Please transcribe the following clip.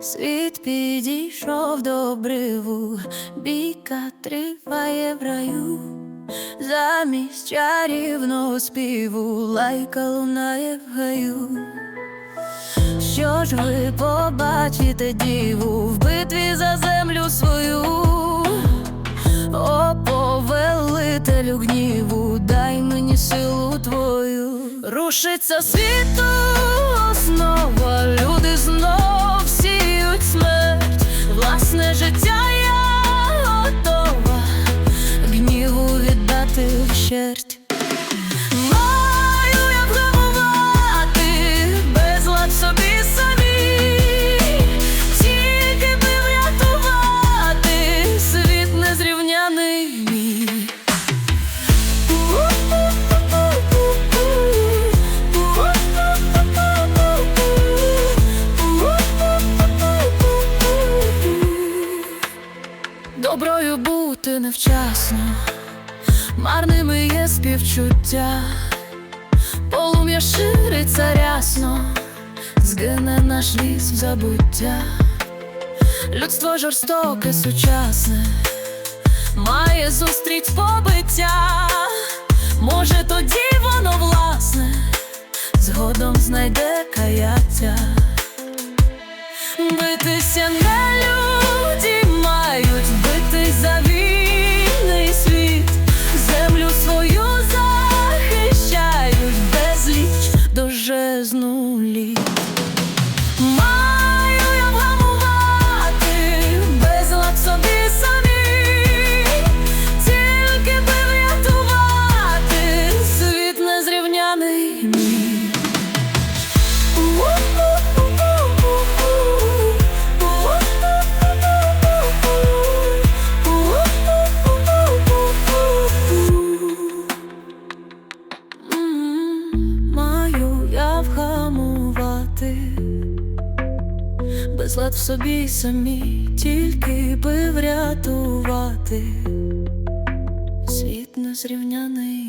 Світ підійшов до обриву, бійка триває в раю, замість чарівного співу лайка лунає в гаю. Що ж ви побачите діву в битві за землю свою? О, повелителю гніву, дай мені силу твою. Рушиться світу Доброю бути невчасно, марними є співчуття, полум'я шириться рясно, згине наш ліс в забуття, людство жорстоке сучасне, має зустріч побиття, може тоді воно власне, згодом знайде каяття. Битися не безлад в собі самі, тільки би врятувати світ незрівняний.